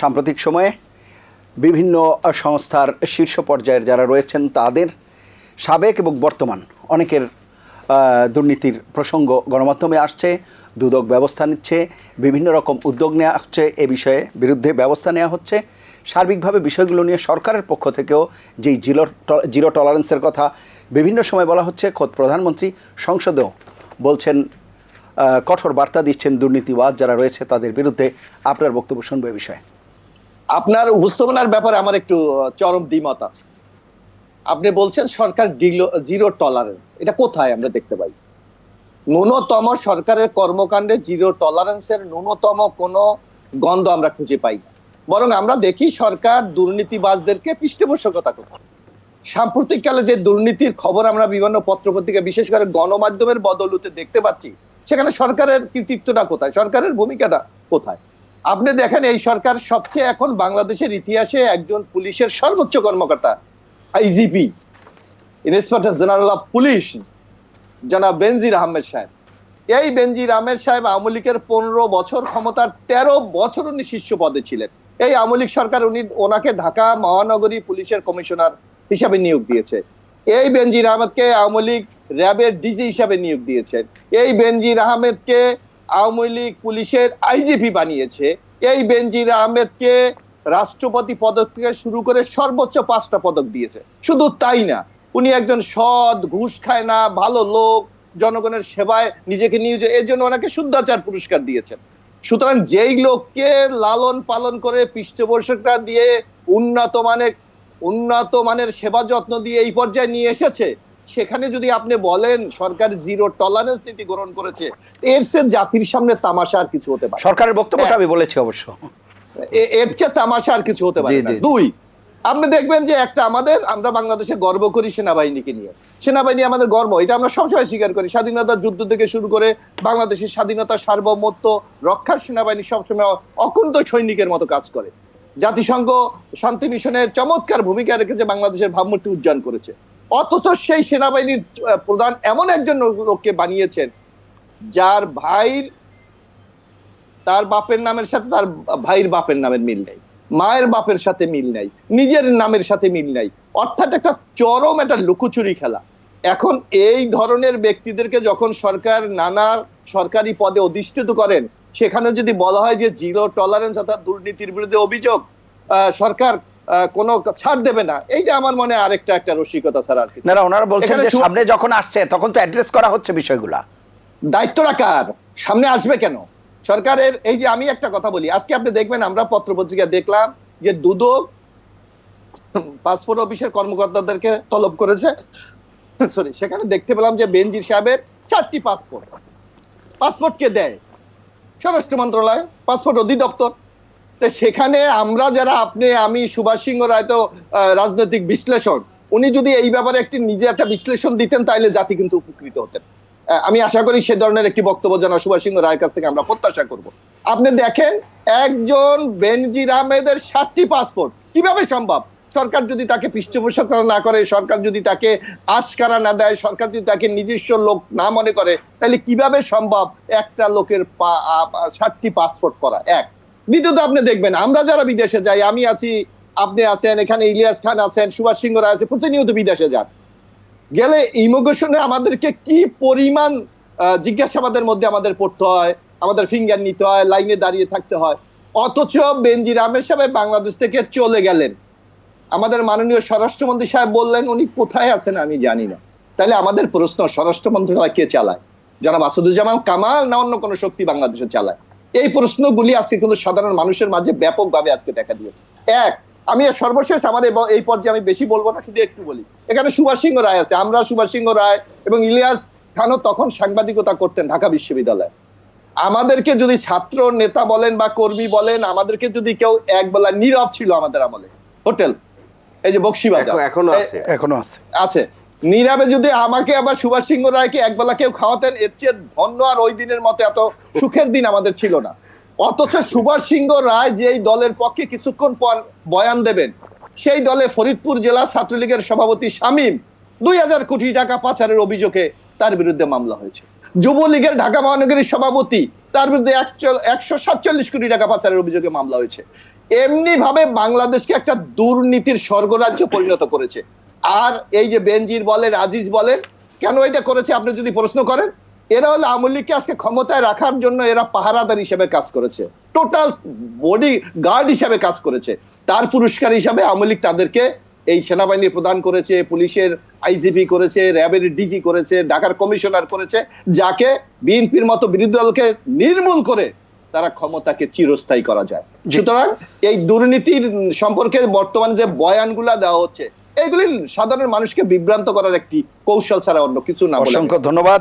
সাম্প্রতিক সময়ে বিভিন্ন সংস্থার শীর্ষ পর্যায়ের যারা রয়েছেন, তাদের সাবেক এবং বর্তমান অনেকের দুর্নীতির প্রসঙ্গ গণমাধ্যমে আসছে, দুদক ব্যবস্থা নিচ্ছে, বিভিন্ন রকম উদ্যোগ নেওয়া হচ্ছে, এ বিষয়ে বিরুদ্ধে ব্যবস্থা নেওয়া হচ্ছে। সার্বিকভাবে বিষয়গুলো নিয়ে সরকারের পক্ষ থেকেও যেই জিরো জিরো টলারেন্সের কথা বিভিন্ন সময় বলা হচ্ছে, খোদ প্রধানমন্ত্রী সংসদেও বলছেন কঠোর বার্তা দিচ্ছেন দুর্নীতিবাদ যারা রয়েছে তাদের বিরুদ্ধে। আপনার বক্তব্য শুনব বিষয়ে। আপনার উপস্থাপনার ব্যাপারে আমার একটু চরম দ্বিমত আছে। আপনি বলছেন সরকার জিরো টলারেন্স এটা কোথায় আমরা দেখতে পাই? ন্যূনতম সরকারের কর্মকাণ্ডে জিরো টলারেন্সের ন্যূনতম কোনো গন্ধ আমরা খুঁজে পাই না। বরং আমরা দেখি সরকার দুর্নীতিবাজদেরকে পৃষ্ঠপোষকতা করছে। সাম্প্রতিককালে যে দুর্নীতির খবর আমরা বিভিন্ন পত্রপত্রিকা, বিশেষ করে গণমাধ্যমের বদলুতে দেখতে পাচ্ছি, সেখানে সরকারের কৃতিত্বটা কোথায়? সরকারের ভূমিকাটা কোথায়? আপনি দেখেন, এই সরকার সবচেয়ে এখন বাংলাদেশের ইতিহাসে একজন পুলিশের সর্বোচ্চ কর্মকর্তা IGP inspector general of police জনাব বেনজির আহমেদ সাহেব। এই বেনজির আহমেদ সাহেব আওয়ামী লীগের পনেরো বছর ক্ষমতার তেরো বছর উনি শীর্ষ পদে ছিলেন। এই আওয়ামী লীগ সরকার উনি ওনাকে ঢাকা মহানগরী পুলিশের কমিশনার হিসাবে নিয়োগ দিয়েছে। এই বেনজির আহমেদকে আওয়ামী লীগ র্যাবের ডিজি হিসাবে নিয়োগ দিয়েছেন এই বেনজির আহমেদকে আওয়ামী লীগ পুলিশের আইজিপি বানিয়েছে। এই বেনজির আহমেদকে রাষ্ট্রপতি পদক থেকে শুরু করে সর্বোচ্চ পাঁচটা পদক দিয়েছে। শুধু তাই না, উনি একজন সৎ, ঘুষ খায় না, ভালো লোক, জনগণের সেবায় নিজেকে নিয়োজিত, এর জন্য ওনাকে শুদ্ধাচার পুরস্কার দিয়েছেন। সুতরাং যেই লোককে লালন পালন করে পৃষ্ঠপোষকতা দিয়ে উন্নত মানের উন্নত মানের সেবা যত্ন দিয়ে এই পর্যায়ে নিয়ে এসেছে সেখানে যদি আপনি বলেন সরকার জিরো টলারেন্স নীতি গ্রহণ করেছে এর সে জাতির সামনে তামাশা আর কিছু হতে পারে সরকারের বক্তব্যটা আমি বলেছি অবশ্য। এর চেয়ে তামাশা আর কিছু হতে পারে। দুই আপনি দেখবেন যে একটা আমাদের আমরা বাংলাদেশে গর্ব করি সেনাবাহিনীকে নিয়ে। সেনাবাহিনী আমাদের গর্ব এটা আমরা সবসময় স্বীকার করি। স্বাধীনতার যুদ্ধ থেকে শুরু করে বাংলাদেশের স্বাধীনতা সার্বভৌমত্ব রক্ষার সেনাবাহিনী সবসময় অকুণ্ঠ সৈনিকের মতো কাজ করে। জাতিসংঘ শান্তি মিশনে চমৎকার ভূমিকা রেখেছে বাংলাদেশের ভাবমূর্তি উজ্জ্বল করেছে। অথচ সেই সেনাবাহিনীর প্রধান এমন একজন লোককে বানিয়েছেন, যার ভাইর, তার বাপের নামের সাথে তার ভাইয়ের বাপের নামের মিল নেই, মায়ের বাপের সাথে মিল নাই, নিজের নামের সাথে মিল নাই, অর্থাৎ একটা চরম, একটা লুকোচুরি খেলা। এখন এই ধরনের ব্যক্তিদেরকে যখন সরকার নানা সরকারি পদে অধিষ্ঠিত করেন, সেখানে যদি বলা হয় যে জিরো টলারেন্স অর্থাৎ দুর্নীতির বিরুদ্ধে অভিযোগ সরকার কোনো ছাড় দেবে না। এইটা আমার মনে আরেকটা একটা রসিকতা ছাড়া আর না ওনারা বলছেন যে সামনে যখন আসছে তখন তো অ্যাড্রেস করা হচ্ছে বিষয়গুলা। দায়িত্বটা কার? সামনে আসবে কেন? সরকারের এই যে আমি একটা কথা বলি আজকে আপনি দেখবেন আমরা পত্রপত্রিকা দেখলাম যে দুদক পাসপোর্ট অফিসের কর্মকর্তাদেরকে তলব করেছে। সরি সেখানে দেখতে পেলাম যে বেনজির সাহেবের চারটি পাসপোর্ট। পাসপোর্ট কে দেয়? স্বরাষ্ট্র মন্ত্রণালয় পাসপোর্ট অধিদপ্তর। তো সেখানে আমরা যারা, আপনি, আমি, সুভাষ সিংহ রায় তো রাজনৈতিক বিশ্লেষণ উনি যদি এই ব্যাপারে একটি নিজে একটা বিশ্লেষণ দিতেন তাহলে জাতি কিন্তু উপকৃত হতেন। আমি আশা করি সে ধরনের একটি বক্তব্য যেন সুভাষ সিংহ রায়ের কাছ থেকে আমরা প্রত্যাশা করব। আপনি দেখেন, একজন বেনজির আহমেদের ষাটটি পাসপোর্ট, কীভাবে সম্ভব? সরকার যদি তাকে পৃষ্ঠপোষকতা না করে, সরকার যদি তাকে আশকারা না দেয়, সরকার যদি তাকে নিজস্ব লোক না মনে করে তাহলে কীভাবে সম্ভব একটা লোকের পা- ষাটটি পাসপোর্ট করা এক। দ্বিতীয়ত আপনি দেখবেন, আমরা যারা বিদেশে যাই, আমি আছি, আপনি আছেন, এখানে ইলিয়াস খান আছেন, সুভাষ সিংহ রায় আছে, প্রতিনিয়ত বিদেশে যান। গেলে ইমিগ্রেশনে আমাদেরকে কি পরিমাণ জিজ্ঞাসাবাদের মধ্যে আমাদের পড়তে হয়, আমাদের ফিঙ্গার নিতে হয় লাইনে দাঁড়িয়ে থাকতে হয়, অথচ বেনজির আহমেদ সাহেব বাংলাদেশ থেকে চলে গেলেন। আমাদের মাননীয় স্বরাষ্ট্রমন্ত্রী সাহেব বললেন, উনি কোথায় আছেন আমি জানি না। তাহলে আমাদের প্রশ্ন স্বরাষ্ট্র মন্ত্রণালয় কে চালায়? জনাব মাসুদুজ্জামান কামাল না অন্য কোনো শক্তি বাংলাদেশে চালায়? এই প্রশ্নগুলি আজকে কিন্তু সাধারণ মানুষের মাঝে ব্যাপকভাবে আজকে দেখা দিয়েছে। এক আমি সর্বশেষ আমার এই পর্যায়ে আমি বেশি বলব না শুধু একটু বলি। এখানে সুভাষ সিংহ রায় আছে। আমরা সুভাষ সিংহ রায় এবং ইলিয়াস খানও তখন সাংবাদিকতা করতেন ঢাকা বিশ্ববিদ্যালয়ে। আমাদেরকে যদি ছাত্র নেতা বলেন বা কর্মী বলেন আমাদেরকে যদি কেউ এক বেলা নীরব ছিল আমাদের আমলে। হোটেল এই যে বক্সিবাজার। এখন- এখনও আছে। এখনও আছে। আছে। নীরবে যদি আমাকে আবার সুভাষ সিংহ রায়কে একবেলা কেউ খাওয়াতেন, এর চেয়ে ধন্য আর ওই দিনের মতো এত সুখের দিন আমাদের ছিল না। অথচ সুভাষ সিংহ রায় যেই দলের পক্ষে কিছুক্ষণ পর বয়ান দেবেন, সেই দলে ফরিদপুর জেলা ছাত্রলীগের সভাপতি শামীম দুই হাজার কোটি টাকা পাচারের অভিযোগে তার বিরুদ্ধে মামলা হয়েছে। যুবলীগের ঢাকা মহানগরীর সভাপতি তার বিরুদ্ধে একশো সাতচল্লিশ কোটি টাকা পাচারের অভিযোগে মামলা হয়েছে। এমনি ভাবে বাংলাদেশকে একটা দুর্নীতির স্বর্গরাজ্য পরিণত করেছে। আর এই যে বেনজির বলেন আজিজ বলেন কেন এটা করেছে আপনি যদি প্রশ্ন করেন? এরা হলো আওয়ামী লীগকে আজকে ক্ষমতায় রাখার জন্য এরা পাহারাদার হিসেবে কাজ করেছে। টোটাল বডি গার্ড হিসেবে কাজ করেছে। তার পুরস্কার হিসাবে আওয়ামী লীগ তাদেরকে এই সেনাবাহিনী প্রদান করেছে পুলিশের আইজিপি করেছে র্যাবের ডিজি করেছে ঢাকার কমিশনার করেছে যাকে বিএনপির মতো বিরোধী দলকে নির্মূল করে তারা ক্ষমতাকে চিরস্থায়ী করা যায়। সুতরাং এই দুর্নীতির সম্পর্কে বর্তমানে যে বয়ানগুলা দেওয়া হচ্ছে এগুলি সাধারণ মানুষকে বিভ্রান্ত করার একটি কৌশল ছাড়া অন্য কিছু না অসংখ্য ধন্যবাদ।